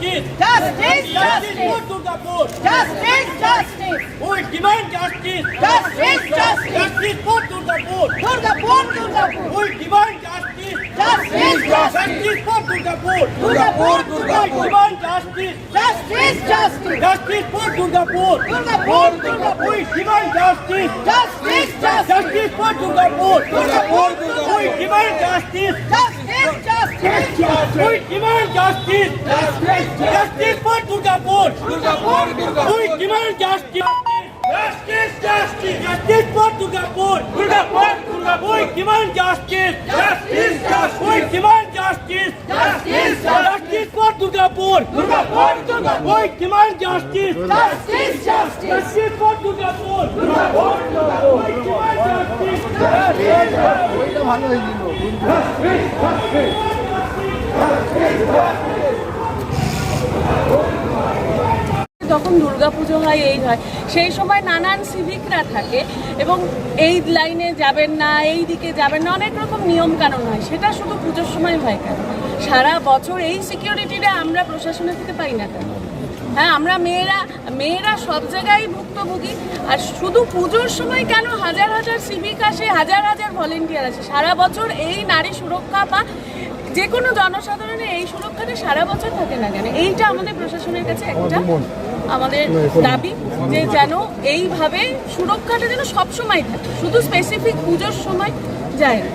justice. Justice, Justice justice. Durgapur. Justice, justice. We demand justice. Justice, justice. Justice for Durgapur. Durgapur, Durgapur. We demand justice. Justice, justice. Justice for Durgapur. Durgapur, We Durgapur. demand justice. Justice, justice. Justice for Durgapur. Durgapur, Durgapur. We demand justice. Justice, justice. Justice for Durgapur. Durgapur, Durgapur. We demand justice. Justice, justice. We demand justice. Justice Durgapur. We demand justice. Justice, justice. Justice for Durgapur. Durgapur, Durgapur. We demand justice. Justice, justice. We demand justice. Justice, Justice for Durgapur. Durgapur, Durgapur. We demand justice. Justice, justice. Justice for Durgapur. Durgapur, Durgapur. We demand justice. যখন দুর্গাপুজো হয়, এই হয়। সেই সময় নানান সিভিকরা থাকে এবং এই লাইনে যাবেন না, এই দিকে যাবেন না, অনেক রকম নিয়ম কানুন হয়। সেটা শুধু পুজোর সময় হয় কেন? সারা বছর এই সিকিউরিটিটা আমরা প্রশাসনের থেকে পাই না কেন? হ্যাঁ আমরা মেয়েরা মেয়েরা সব জায়গায় ভুক্তভোগী। আর শুধু পুজোর সময় কেন হাজার হাজার সিভিক আসে, হাজার হাজার ভলেন্টিয়ার আসে? সারা বছর এই নারী সুরক্ষা বা যে কোনো জনসাধারণের এই সুরক্ষাটা সারা বছর থাকে না কেন? এইটা আমাদের প্রশাসনের কাছে একটা আমাদের দাবি যে যেন এইভাবে সুরক্ষাটা যেন সবসময় থাকে। শুধু স্পেসিফিক পুজোর সময় যায় না।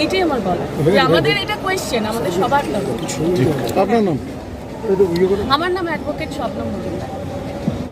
এইটাই আমার বলা যে আমাদের এটা কোয়েশ্চেন আমাদের সবার আপনার নাম? আমার নাম অ্যাডভোকেট স্বপ্ন মজুমদার।